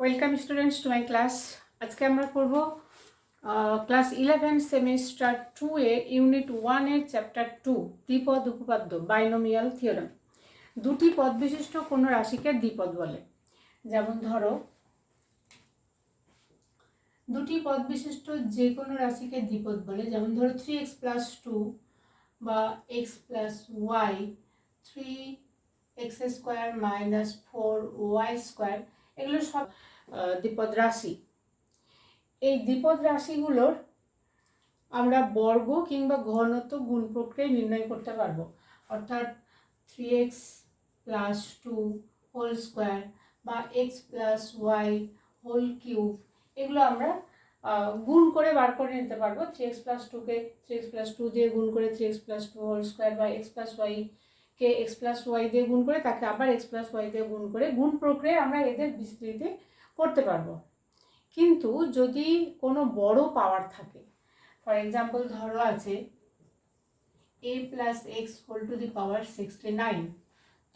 Welcome students to my class আজকে আমরা করব class eleven semester two A unit ওয়ানের চ্যাপ্টার টু দ্বিপদ, উপপাদ্য বাইনোমিয়াল থিওরাম দুটি পদ বিশিষ্ট কোনো রাশিকে দ্বিপদ বলে। যেমন ধরো, দুটি পদ বিশিষ্ট যে কোনো রাশিকে দ্বিপদ বলে। যেমন ধরো থ্রি এক্স প্লাস টু বা x plus y three x square minus four y square এগুলো সব দ্বিপদ রাশি। এই দ্বিপদ রাশিগুলোর আমরা বর্গ কিংবা ঘনত্ব গুণ প্রক্রিয়ায় নির্ণয় করতে পারব। অর্থাৎ three x plus two whole square বা x plus y whole cube এগুলো আমরা গুণ করে বার করে নিতে পারব। থ্রি এক্স প্লাস টুকে থ্রি এক্স প্লাস টু দিয়ে গুণ করে three x plus two whole square বা এক্স প্লাস ওয়াই কে এক্স প্লাস ওয়াই দিয়ে গুণ করে তাকে আবার এক্স প্লাস ওয়াই দিয়ে গুণ করে গুণ প্রক্রিয়ায় আমরা এদের বিস্তৃতি করতে পারব। কিন্তু যদি কোনো বড় পাওয়ার থাকে ফর এক্সাম্পল ধরো আছে a plus x whole to the power sixty nine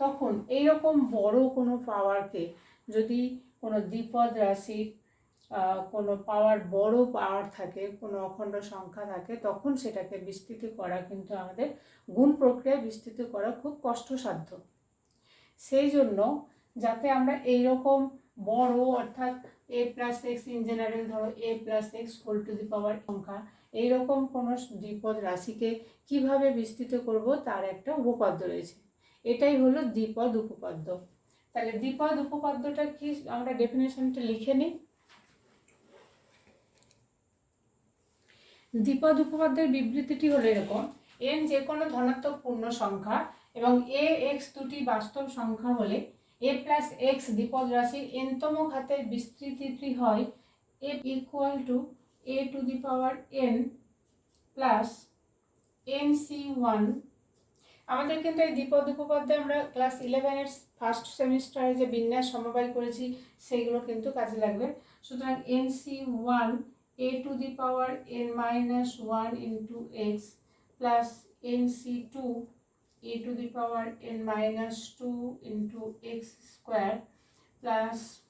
তখন এইরকম বড় কোনো পাওয়ারকে যদি কোনো দ্বিপদ রাশির কোনো পাওয়ার বড় পাওয়ার থাকে, কোনো অখণ্ড সংখ্যা থাকে, তখন সেটাকে বিস্তৃতি করা কিন্তু আমাদের গুণ প্রক্রিয়া বিস্তৃত করা খুব কষ্টসাধ্য। সেই জন্য যাতে আমরা এই রকম বড় অর্থাৎ a plus x in general ধরো a plus x whole to the power সংখ্যা, এইরকম কোনো দ্বিপদ রাশিকে কীভাবে বিস্তৃত করব তার একটা উপপাদ্য রয়েছে। এটাই হলো দ্বিপদ উপপাদ্য। তাহলে দ্বিপদ উপপাদ্যটা কি আমরা ডেফিনেশনটা লিখে নিই? দ্বিপদ উপপাদ্যের বিবৃতিটি হলো এরকম। এন যে কোনো ধনাত্মক পূর্ণ সংখ্যা এবং এ এক্স দুটি বাস্তব সংখ্যা হলে এ প্লাস এক্স দ্বিপদ রাশির এনতম ঘাতের বিস্তৃতিটি হয় a equal to a to the power n plus n C one আমাদের কিন্তু এই দ্বিপদ উপপাদ্যে আমরা ক্লাস ইলেভেনের ফার্স্ট সেমিস্টারে যে বিন্যাস সমবায় করেছি, সেইগুলো কিন্তু কাজে লাগবে। সুতরাং n C one a to the power n minus 1 into x plus nc2 a to the power n minus 2 into x square plus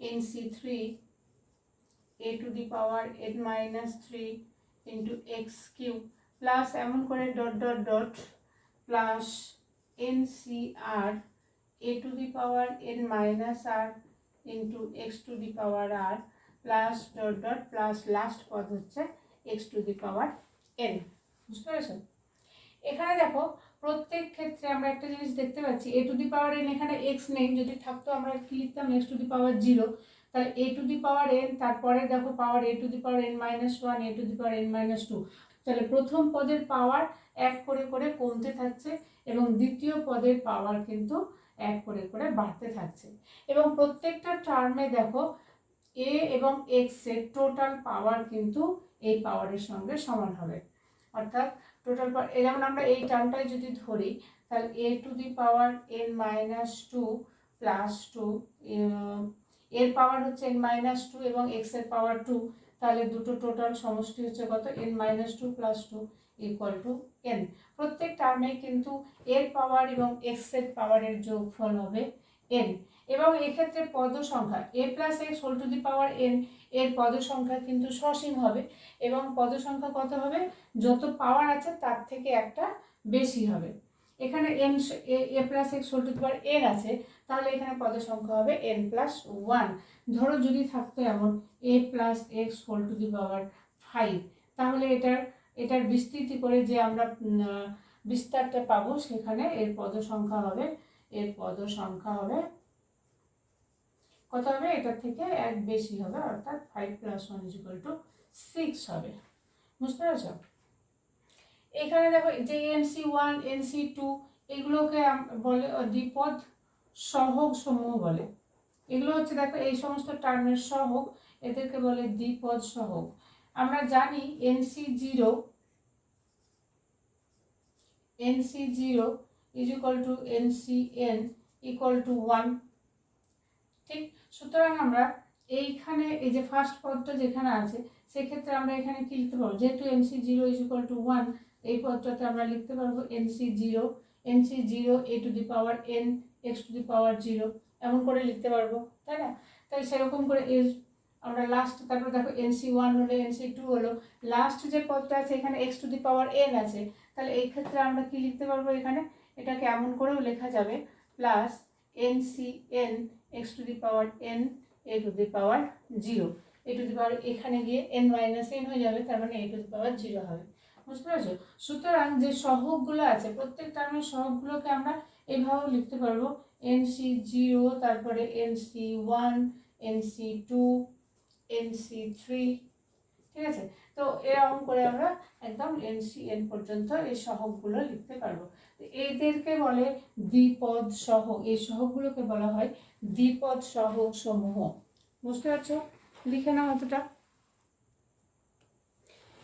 nc3 a to the power n minus 3 into x cube plus এমন করে dot dot dot plus ncr a to the power n minus r into x to the power r plus dot dot plus last পদ হচ্ছে x to the power n বুঝতে পেরেছ এখানে দেখো, প্রত্যেক ক্ষেত্রে আমরা একটা জিনিস দেখতে পাচ্ছি a to the power n এখানে এক্স নেই, যদি থাকতো আমরা কি লিখতাম? X to the power zero তাহলে a to the power n তারপরে দেখো power a to the power n minus one a to the power n minus two তাহলে প্রথম পদের পাওয়ার এক করে করে কমতে থাকছে এবং দ্বিতীয় পদের পাওয়ার কিন্তু এক করে করে বাড়তে থাকছে। এবং প্রত্যেকটা টার্মে দেখো এ এবং এক্সের টোটাল পাওয়ার কিন্তু এই পাওয়ারের সঙ্গে সমান হবে। অর্থাৎ টোটাল পাওয়ার যেমন আমরা এই টার্মটাই যদি ধরি, তাহলে a to the power n minus two plus two এর পাওয়ার হচ্ছে এন মাইনাস টু এবং এক্সের পাওয়ার টু তাহলে দুটো টোটাল সমষ্টি হচ্ছে কত? N minus two plus two equal to two প্রত্যেক টার্মে কিন্তু এর পাওয়ার এবং এক্সের পাওয়ারের যোগফল হবে এন এবং এক্ষেত্রে পদ সংখ্যা a plus x whole to the power n এর পদ সংখ্যা কিন্তু সসীম হবে এবং পদ সংখ্যা কত হবে? যত পাওয়ার আছে তার থেকে একটা বেশি হবে। এখানে n a plus x whole to the power n আছে, তাহলে এখানে পদ সংখ্যা হবে এন প্লাস ওয়ান ধরো যদি থাকতো এমন a plus x whole to the power five তাহলে এটার এটার বিস্তৃতি করে যে আমরা বিস্তারটা পাবো, সেখানে এর পদ সংখ্যা হবে, এর পদ সংখ্যা হবে কত হবে? এটার থেকে এক বেশি হবে, অর্থাৎ five plus one equal to six হবে। বুঝতে পেরেছ? এখানে দেখো যে এনসি ওয়ান এনসি টু এগুলোকে বলে দ্বিপদ সহগ সমূহ বলে। এগুলো হচ্ছে দেখো এই সমস্ত টার্মের সহগ, এদেরকে বলে দ্বিপদ সহগ। আমরা জানি n C zero n C zero is equal to n C n equal to one ঠিক? সুতরাং আমরা এইখানে এই যে ফার্স্ট পদটা যেখানে আছে, সেক্ষেত্রে আমরা এখানে কি লিখতে পারব? যেহেতু n C zero is equal to one এই পদটাতে আমরা লিখতে পারব n C zero n C zero a to the power n x to the power zero এমন করে লিখতে পারব, তাই না? তাই সেরকম করে এস আমরা লাস্ট তারপর দেখো এনসি ওয়ান হলো এনসি টু হলো লাস্ট যে পদটা আছে এখানে x to the power n আছে, তাহলে এই ক্ষেত্রে আমরা কি লিখতে পারব এখানে? এটাকে এমন করেও লেখা যাবে plus n C n x to the power n a to the power zero a to the power এখানে গিয়ে এন মাইনাস এন হয়ে যাবে, তার মানে এ টু দি পাওয়ার জিরো হবে। বুঝতে পারছ? সুতরাং যে সহগগুলো আছে প্রত্যেক টার্মের সহগগুলোকে আমরা এভাবেও লিখতে পারব। এন সি জিরো তারপরে n C one n C two n C three ঠিক আছে? তো এরকম করে আমরা একদম এন সি এন পর্যন্ত এই সহগগুলো লিখতে পারব। এদেরকে বলে দ্বিপদ সহগ এই সহগগুলোকে বলা হয় দ্বিপদ সহগ সমূহ বুঝতে পারছ? লিখে নাও অতটা।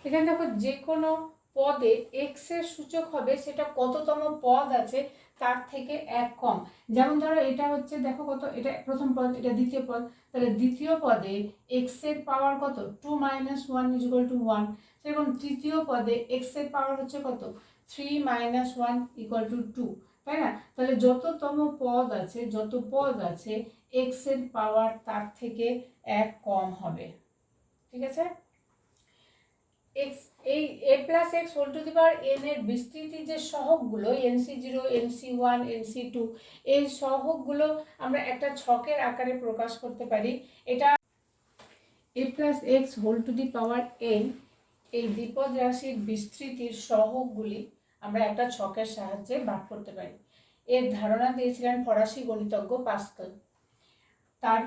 এখানে দেখো যে কোনো পদে এক্সের সূচক হবে, সেটা কততম পদ আছে, তার থেকে এক কম। যেমন ধরো এটা হচ্ছে, দেখো কত, এটা প্রথম পদ, এটা দ্বিতীয় পদ। তাহলে দ্বিতীয় পদে এক্সের পাওয়ার কত? Two minus one equal to one সেরকম তৃতীয় পদে এক্সের পাওয়ার হচ্ছে কত? Three minus one equal to two তাই না? তাহলে যততম পদ আছে, যত পদ আছে এক্সের পাওয়ার তার থেকে এক কম হবে। ঠিক আছে? এক্স এই a plus x whole to the power n এর বিস্তৃতি যে সহগগুলো n c zero n c one n c two এই সহগগুলো আমরা একটা ছকের আকারে প্রকাশ করতে পারি। এটা a plus x whole to the power n এই দ্বিপদ রাশির বিস্তৃতির সহগগুলি আমরা একটা ছকের সাহায্যে বার করতে পারি। এর ধারণা দিয়েছিলেন ফরাসি গণিতজ্ঞ পাস্কাল। তার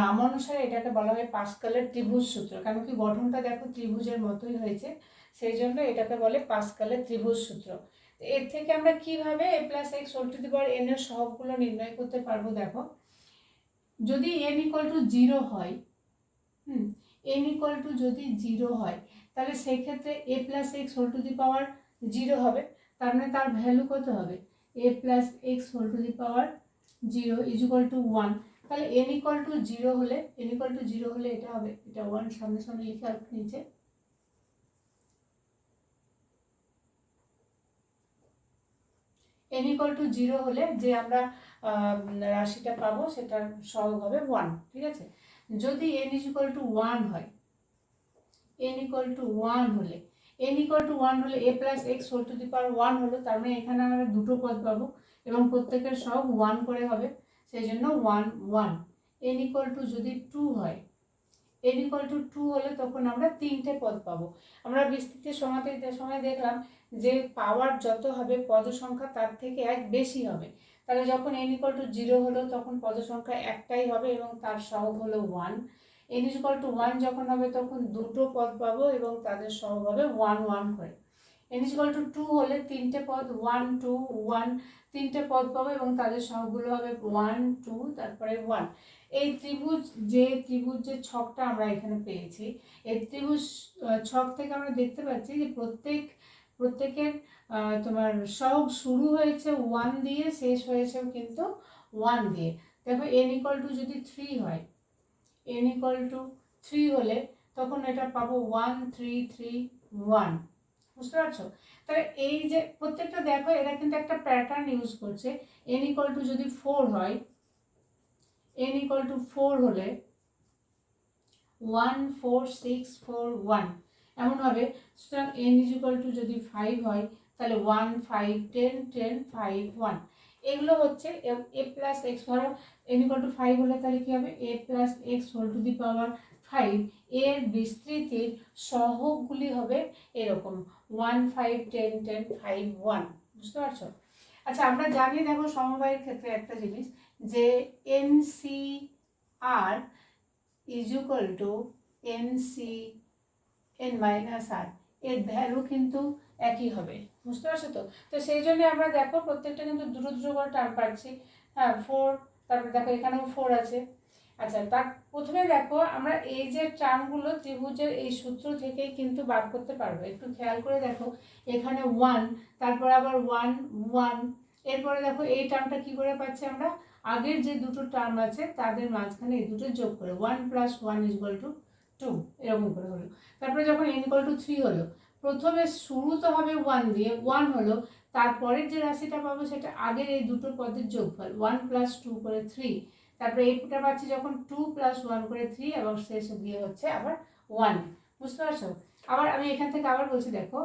নাম অনুসারে এটাকে বলা হয় পাস্কালের ত্রিভুজ সূত্র। কারণ কি গঠনটা দেখো ত্রিভুজের মতোই হয়েছে, সেই জন্য এটাকে বলে পাস্কালের ত্রিভুজ সূত্র। এর থেকে আমরা কীভাবে a plus x whole to the power n এর সহগগুলো নির্ণয় করতে পারব দেখো? যদি এন ইকুয়াল টু জিরো হয়, হুম এন ইকুয়াল টু যদি জিরো হয়, তাহলে সেই ক্ষেত্রে a plus x whole to the power zero হবে, তার মানে তার ভ্যালু কত হবে? A plus x whole to the power zero is equal to one তাহলে এন ইকুয়াল টু জিরো হলে এন ইকুয়াল টু জিরো হলে এটা হবে, এটা ওয়ান সামনে সামনে লিখে আর নিচে। এন ইকুয়াল টু জিরো হলে যে আমরা রাশিটা পাবো সেটার সহগ হবে ওয়ান ঠিক আছে? যদি n is equal to one হয় এন ইকুয়াল টু ওয়ান হলে এন ইকুয়াল টু ওয়ান হলে a plus x whole to the power one হলো, তার মানে এখানে আমরা দুটো পদ পাবো এবং প্রত্যেকের সব ওয়ান করে হবে সেই জন্য one one n equal to যদি টু হয় এন ইকুয়াল টু টু হলে তখন আমরা তিনটে পদ পাবো। আমরা বিস্তৃতির সময়তে সময় দেখলাম যে পাওয়ার যত হবে পদ সংখ্যা তার থেকে এক বেশি হবে। তাহলে যখন এন ইকুয়াল টু জিরো হলো তখন পদ সংখ্যা একটাই হবে এবং তার সহগ হলো one n equal to one যখন হবে তখন দুটো পদ পাবো এবং তাদের সহগ হবে ওয়ান ওয়ান করে এন ইকুয়াল টু টু হলে তিনটে পদ ওয়ান টু ওয়ান তিনটে পদ পাবো এবং তাদের সহগগুলো হবে ওয়ান টু তারপরে ওয়ান এই ত্রিভুজ, যে ত্রিভুজ, যে ছকটা আমরা এখানে পেয়েছি, এই ত্রিভুজ ছক থেকে আমরা দেখতে পাচ্ছি যে প্রত্যেক, প্রত্যেকের তোমার সহগ শুরু হয়েছে ওয়ান দিয়ে, শেষ হয়েছেও কিন্তু ওয়ান দিয়ে। দেখো এন ইকুয়াল টু যদি থ্রি হয় এন ইকুয়াল টু থ্রি হলে তখন এটা পাবো ওয়ান থ্রি থ্রি ওয়ান বুঝতে পারছ? তাহলে এই যে প্রত্যেকটা দেখো, এরা কিন্তু একটা প্যাটার্ন ইউজ করছে। এন ইকুয়াল টু যদি ফোর হয় এন ইকুয়াল টু ফোর হলে one four six four one এমনভাবে সুতরাং এন ইজ ইকুয়াল টু যদি ফাইভ হয়, তাহলে one five ten ten five one এগুলো হচ্ছে এ প্লাস এক্স ধরো এন ইকুয়াল টু ফাইভ হলে তাহলে কী হবে? A plus X whole to the power five এর বিস্তৃতির সহগগুলি হবে এরকম one five ten ten five one বুঝতে পারছ? আচ্ছা আমরা জানি দেখো সমবায়ের ক্ষেত্রে একটা জিনিস যে n c r is equal to n c n minus r এর ভ্যালু কিন্তু একই হবে, বুঝতে পারছ তো? তো সেই জন্য আমরা দেখো প্রত্যেকটা কিন্তু দুটো দুটো করে টার্ম পাচ্ছি। হ্যাঁ ফোর তারপরে দেখো এখানেও ফোর আছে। আচ্ছা তার প্রথমে দেখো আমরা এই যে টার্মগুলো ত্রিভুজের এই সূত্র থেকেই কিন্তু বার করতে পারব। একটু খেয়াল করে দেখো, এখানে ওয়ান তারপর আবার ওয়ান ওয়ান এরপরে দেখো এই টার্মটা কি করে পাচ্ছি আমরা? আগের যে দুটো টার্ম আছে, তাদের মাঝখানে এই দুটো যোগ করে one plus one is two two এরকম করে হলো। তারপরে যখন এন ইকুয়াল টু থ্রি হলো প্রথমে শুরু তো হবে ওয়ান দিয়ে ওয়ান হলো, তারপরের যে রাশিটা পাবো সেটা আগের এই দুটো পদের যোগফল ওয়ান প্লাস টু করে থ্রি তারপরে এইটা পাচ্ছি যখন টু প্লাস ওয়ান করে থ্রি এবং শেষ দিয়ে হচ্ছে আবার ওয়ান বুঝতে পারছ? আবার আমি এখান থেকে আবার বলছি, দেখো,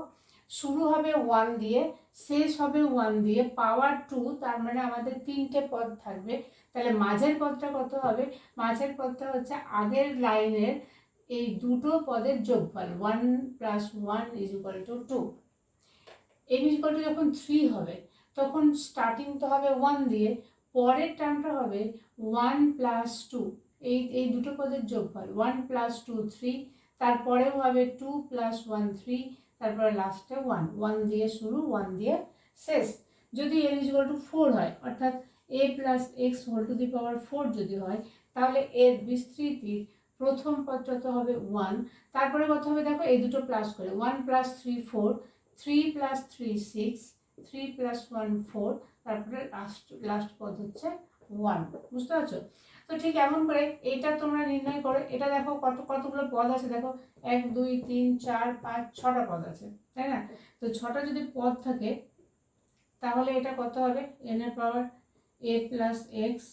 শুরু হবে ওয়ান দিয়ে, শেষ হবে ওয়ান দিয়ে পাওয়ার টু তার মানে আমাদের তিনটে পদ থাকবে। তাহলে মাঝের পদটা কত হবে? মাঝের পদটা হচ্ছে আগের লাইনের এই দুটো পদের যোগফল one plus one is equal to two n is equal to যখন থ্রি হবে, তখন স্টার্টিং তো হবে ওয়ান দিয়ে, পরের টার্মটা হবে ওয়ান প্লাস টু এই এই দুটো পদের যোগফল ওয়ান প্লাস টু থ্রি তারপরেও হবে টু প্লাস ওয়ান থ্রি তারপরে লাস্টে ওয়ান ওয়ান দিয়ে শুরু ওয়ান দিয়ে শেষ। যদি এন ইজ টু ফোর হয়, অর্থাৎ a plus x whole to the power four যদি হয়, তাহলে এর বিস্তৃতির প্রথম পদ তো হবে ওয়ান তারপরে কত হবে দেখো, এই দুটো প্লাস করে one plus three four three plus three six three plus one four তারপরে লাস্ট লাস্ট পদ হচ্ছে ওয়ান বুঝতে পারছ? তো ঠিক এমন করে এটা তোমরা নির্ণয় করো, এটা দেখো কত, কতগুলো পদ আছে, দেখো, এক, দুই, তিন, চার, পাঁচ, ছটা পদ আছে, তাই না? তো ছটা যদি পদ থাকে, তাহলে এটা কত হবে? এন এর পাওয়ার এ প্লাস এক্স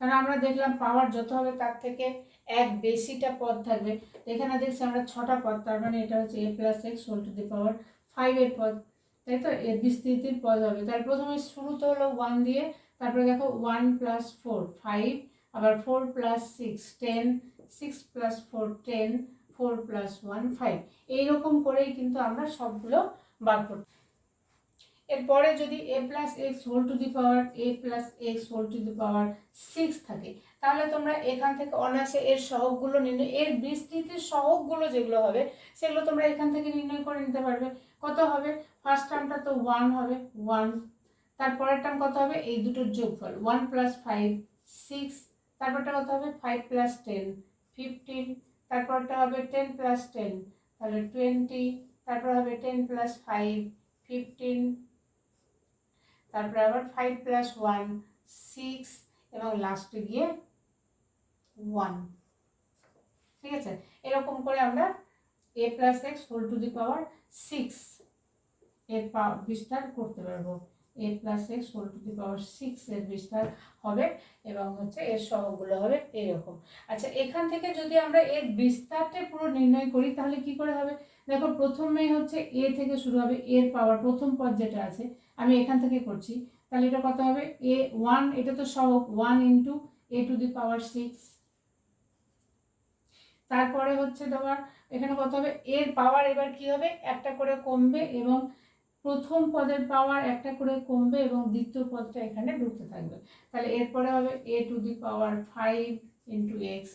কারণ আমরা দেখলাম পাওয়ার যত হবে তার থেকে এক বেশিটা পদ থাকবে। এখানে দেখছি আমরা ছটা পদ, তার মানে এটা হচ্ছে a plus x whole to the power ফাইভের পদ। তাই তো? এর বিস্তৃতির পদ হবে। তার প্রথমে শুরুতে হলো ওয়ান দিয়ে, তারপরে দেখো ওয়ান প্লাস ফোর ফাইভ আবার four plus six ten six plus four ten four plus one five এইরকম করেই কিন্তু আমরা সবগুলো বার করতে এরপরে যদি a plus x whole to the power a plus x whole to the power six থাকে, তাহলে তোমরা এখান থেকে অনায়াসে এর সহগগুলো নির্ণয় এর বিস্তৃতির সহগগুলো যেগুলো হবে, সেগুলো তোমরা এখান থেকে নির্ণয় করে নিতে পারবে। কত হবে? ফার্স্ট টার্মটা তো ওয়ান হবে ওয়ান তারপরের টার্ম কত হবে? এই দুটোর যোগফল ওয়ান প্লাস ফাইভ সিক্স তারপরটা কত হবে? ফাইভ প্লাস টেন ফিফটিন তারপরটা হবে টেন প্লাস টেন তাহলে টোয়েন্টি তারপর হবে টেন প্লাস ফাইভ ফিফটিন তারপরে আবার ফাইভ প্লাস ওয়ান সিক্স এবং লাস্টে গিয়ে ওয়ান ঠিক আছে? এরকম করে আমরা a plus x whole to the power six এর বিস্তার করতে পারব। A plus x whole to the power six এর বিস্তার হবে এবং হচ্ছে এর সহগুলো হবে এরকম। আচ্ছা এখান থেকে যদি আমরা এর বিস্তারটা পুরো নির্ণয় করি, তাহলে কি করে হবে? দেখো, প্রথমেই হচ্ছে এ থেকে শুরু হবে এর পাওয়ার প্রথম পদ যেটা আছে আমি এখান থেকে করছি। তাহলে এটা কত হবে? এ ওয়ান এটা তো সহক one into a to the power six তারপরে হচ্ছে তোমার, এখানে কত হবে? এর পাওয়ার এবার কি হবে? একটা করে কমবে এবং প্রথম পদের পাওয়ার একটা করে কমবে এবং দ্বিতীয় পদটা এখানে ঢুকতে থাকবে। তাহলে এরপরে হবে a to the power five into x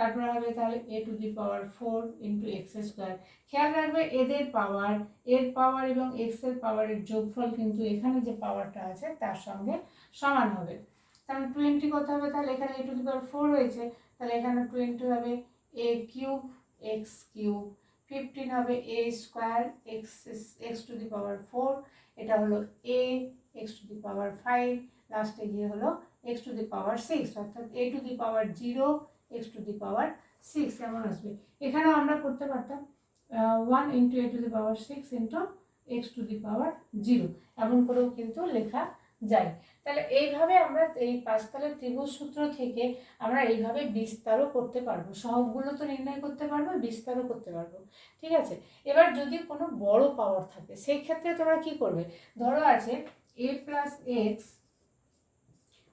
তারপরে হবে তাহলে a to the power four into x square খেয়াল রাখবে, এদের পাওয়ার এর পাওয়ার এবং এক্সের পাওয়ারের যোগফল কিন্তু এখানে যে পাওয়ারটা আছে, তার সঙ্গে সমান হবে। তাহলে টোয়েন্টি কত হবে? তাহলে এখানে এ টু দি পাওয়ার ফোর হয়েছে তাহলে এখানে টোয়েন্টি হবে a cube x cube fifteen হবে a square x x to the power four এটা হলো a x to the power five লাস্টে গিয়ে হলো x to the power six অর্থাৎ a to the power zero x to the power six এমন আসবে। এখানেও আমরা করতে পারতাম one into a to the power six into x to the power zero এমন করেও কিন্তু লেখা যায়। তাহলে এইভাবে আমরা এই পাঁচতলের ত্রিভুজ সূত্র থেকে আমরা এইভাবে বিস্তারও করতে পারব। সহগগুলো তো নির্ণয় করতে পারব, বিস্তারও করতে পারব। ঠিক আছে? এবার যদি কোনো বড় পাওয়ার থাকে সেই ক্ষেত্রে তোমরা কি করবে? ধরো আছে a plus x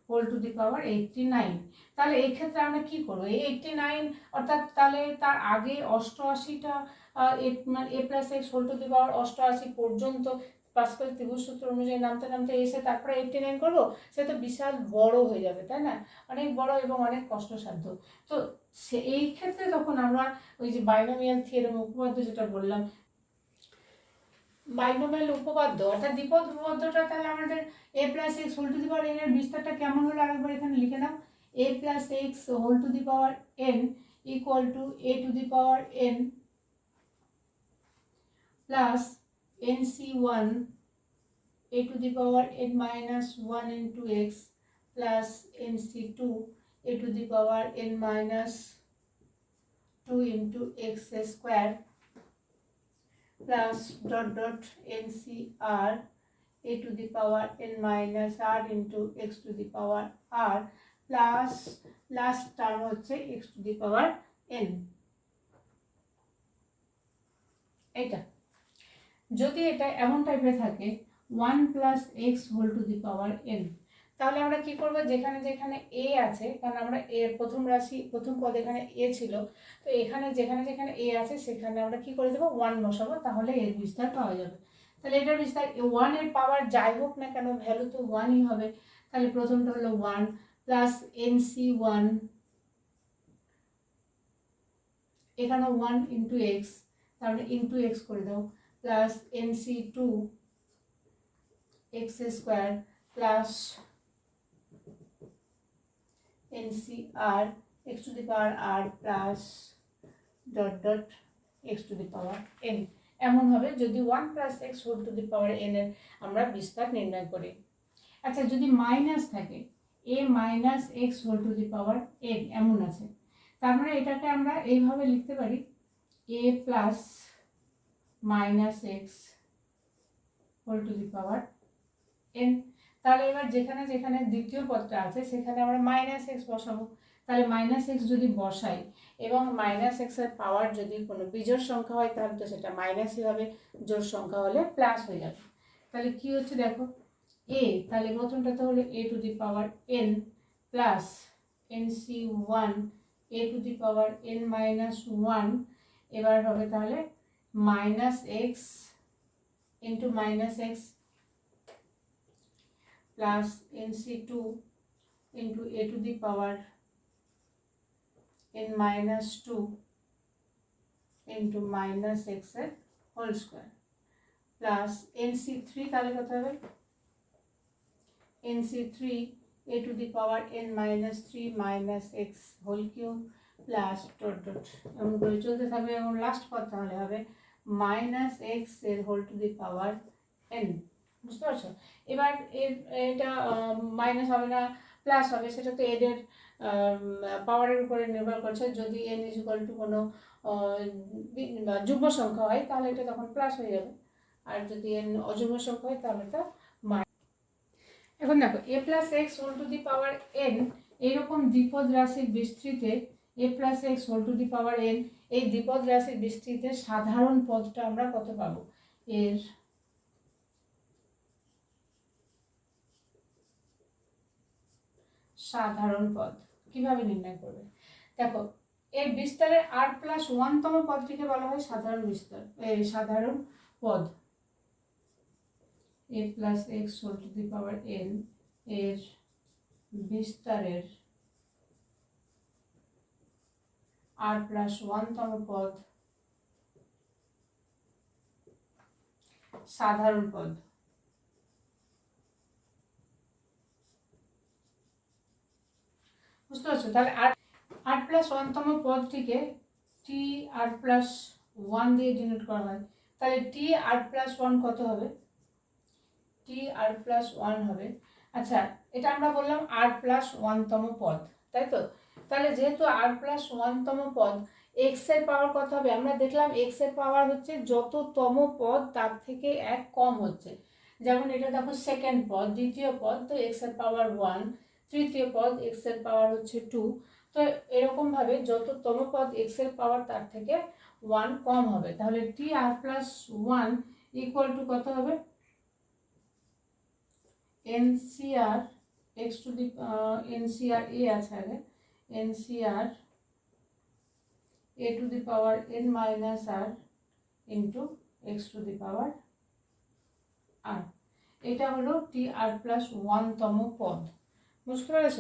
whole to the power eighty nine তাহলে এই ক্ষেত্রে আমরা কি করব? এই এইটটি নাইন অর্থাৎ তাহলে তার আগে অষ্টআশিটা মানে a plus x whole to the power অষ্টআশি পর্যন্ত পাসকাল ত্রিভুজ সূত্র অনুযায়ী নামতে নামতে এসে তারপরে এইটটি নাইন করব? সে তো বিশাল বড় হয়ে যাবে, তাই না? অনেক বড় এবং অনেক কষ্টসাধ্য। তো সে, এই ক্ষেত্রে তখন আমরা ওই যে বাইনোমিয়াল থিওরেম উপপাদ্য যেটা বললাম বাইনোমিয়াল উপপাদ্য অর্থাৎ দ্বিপদ উপপাদ্যটা তাহলে আমাদের a plus x whole to the power n এর বিস্তারটা কেমন হলো আরেকবার এখানে লিখে নাও? A plus x whole to the power n equal to a to the power n plus nc1 a to the power n minus 1 into two plus nc2 a to the power two minus 2 into x square plus dot dot ncr a to the power n minus r into x to the power r plus last term হচ্ছে x to the power n এটা যদি এটা এমন টাইপের থাকে one plus x whole to the power n তাহলে আমরা কি করব? যেখানে যেখানে এ আছে, কারণ আমরা এর প্রথম রাশি, প্রথম পদ এখানে এ ছিল। তো এখানে যেখানে যেখানে এ আছে, সেখানে আমরা কি করে দেবো? ওয়ান বসাবো, তাহলে এর বিস্তার পাওয়া যাবে। তাহলে এটার বিস্তার ওয়ানের পাওয়ার যাই হোক না কেন ভ্যালু তো ওয়ানই হবে। তাহলে প্রথমটা হলো one plus n c one এখানে ওয়ান ইন্টু এক্স তাহলে ইন্টু এক্স করে দাও plus n c two x square plus n c r x to the power r plus dot dot x to the power n এমন হবে যদি one plus x whole to the power n এর আমরা বিস্তার নির্ণয় করি। আচ্ছা যদি মাইনাস থাকে a minus x whole to the power n এমন আছে। তার মানে এটাকে আমরা এইভাবে লিখতে পারি a plus minus x whole to the power n তাহলে এবার যেখানে যেখানে দ্বিতীয় পদটা আছে, সেখানে আমরা মাইনাস এক্স বসাবো। তাহলে মাইনাস এক্স যদি বসাই এবং মাইনাস এক্সের পাওয়ার যদি কোনো বিজোড় সংখ্যা হয়, তাহলে তো সেটা মাইনাসই হবে জোর সংখ্যা হলে প্লাস হয়ে যাবে। তাহলে কি হচ্ছে দেখো? এ তাহলে প্রথমটা তো হলো a to the power n plus n c one a to the power n minus one এবার হবে তাহলে minus x into minus x plus n c two into a to the power n minus two into minus এক্সের whole square plus n c three তাহলে কত হবে? N c three a to the power n minus three minus x whole cube plus dot এমন করে চলতে থাকবে এবং last পদ তাহলে হবে মাইনাস এক্সের whole to the power n বুঝতে পারছ? এবার এর, এটা মাইনাস হবে না প্লাস হবে, সেটা তো এদের পাওয়ারের উপরে নির্ভর করছে। যদি এন ইজ ইকুয়াল টু কোনো যুগ্ম সংখ্যা হয়, তাহলে এটা তখন প্লাস হয়ে যাবে। আর যদি এন অযুগ্ম সংখ্যা হয়, তাহলে তো এখন দেখো a plus x whole to the power n এইরকম দ্বিপদ রাশির বিস্তৃতে a plus x whole to the power n এই দ্বিপদ রাশির বিস্তৃতে সাধারণ পদটা আমরা কত পাবো? এর সাধারণ পদ। কীভাবে নির্ণয় করবে? দেখো, এর বিস্তারের আর প্লাস ওয়ানতম পদটিকে বলা হয় সাধারণ বিস্তার সাধারণ পদ। A plus x whole to the power n এর বিস্তারের আর প্লাস ওয়ানতম পদ, সাধারণ পদ। বুঝতে পারছ? তাহলে আট আট প্লাস ওয়ানতম পদটিকে টি আট প্লাস ওয়ান দিয়ে ডিনোট করা হয়। তাহলে টি আট প্লাস ওয়ান কত হবে? টি আর প্লাস ওয়ান হবে। আচ্ছা এটা আমরা বললাম আর প্লাস ওয়ানতম পদ, তাই তো? তাহলে যেহেতু আর প্লাস ওয়ানতম পদ এক্সের পাওয়ার কত হবে? আমরা দেখলাম এক্সের পাওয়ার হচ্ছে যততম পদ তার থেকে এক কম হচ্ছে। যেমন এটা দেখো সেকেন্ড পদ, দ্বিতীয় পদ, তো এক্সের পাওয়ার ওয়ান তৃতীয় পদ এক্সের পাওয়ার হচ্ছে টু তো এরকমভাবে যততম পদ এক্সের পাওয়ার তার থেকে ওয়ান কম হবে। তাহলে T R plus one equal to কত হবে? NCR x to the n c r a আছে আগে। N c r a to the power n minus r into x to the power r এটা হলো টি আর plus ওয়ানতম পদ। বুঝতে পেরেছ?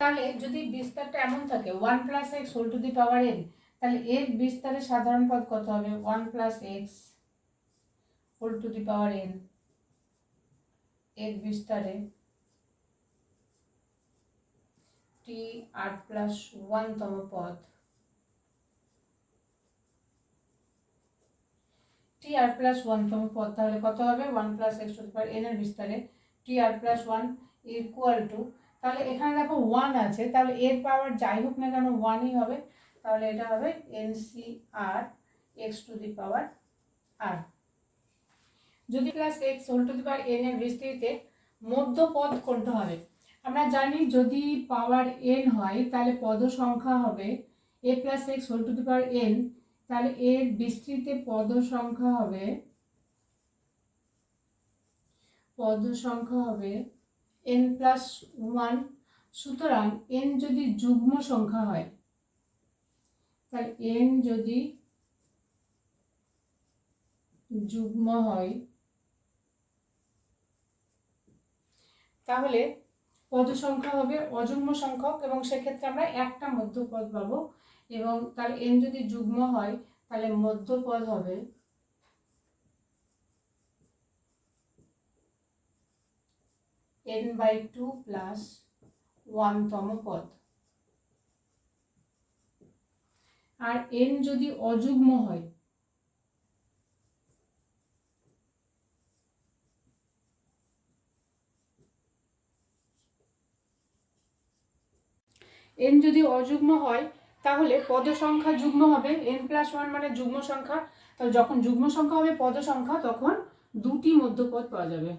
তাহলে যদি বিস্তারটা এমন থাকে one plus x whole to the power n তাহলে এর বিস্তারের সাধারণ পদ কত হবে? One plus x whole to the power n এর বিস্তারে টি আট প্লাস ওয়ানতম পদ। টি আর প্লাস ওয়ানতম পদ, তাহলে কত হবে? One plus x power n এর বিস্তারে t r plus one equal to তাহলে এখানে দেখো ওয়ান আছে, তাহলে এর পাওয়ার যাই হোক না কেন ওয়ানই হবে, তাহলে এটা হবে n c r x to the power r যদি plus x whole to the power n এর বিস্তৃতিতে মধ্যপদ কোনটা হবে, আমরা জানি যদি পাওয়ার এন হয়, তাহলে পদ সংখ্যা হবে a plus x whole to the power n তাহলে এর বিস্তৃতিতে পদ সংখ্যা হবে পদ সংখ্যা হবে এন প্লাস ওয়ান সুতরাং এন যদি যুগ্ম সংখ্যা হয়, তাহলে এন যদি যুগ্ম হয়, তাহলে পদ সংখ্যা হবে অযুগ্ম সংখ্যক এবং সেক্ষেত্রে আমরা একটা মধ্যপদ পাবো এবং তাহলে এন যদি যুগ্ম হয়, তাহলে মধ্যপদ হবে এন বাই টু প্লাস ওয়ানতম পদ আর এন যদি অযুগ্ম হয় এন যদি অযুগ্ম হয়, তাহলে পদ সংখ্যা যুগ্ম হবে। এন প্লাস ওয়ান মানে যুগ্ম সংখ্যা। তো যখন যুগ্ম সংখ্যা হবে পদ সংখ্যা, তখন দুটি মধ্যপদ পাওয়া যাবে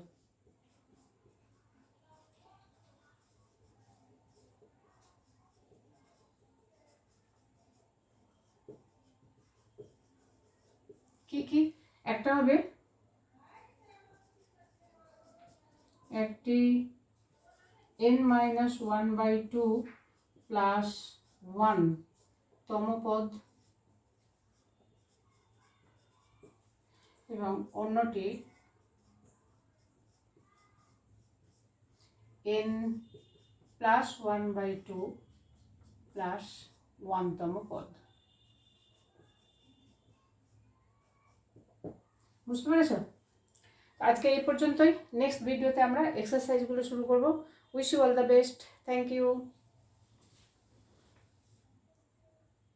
কি কি একটা হবে। একটি n minus one by two plus one তম পদ এবং অন্যটি n plus one by two plus ওয়ানতম পদ বুঝতে পেরেছ আজকে এই পর্যন্তই। নেক্সট ভিডিওতে আমরা এক্সারসাইজগুলো শুরু করব। Wish you all the best thank you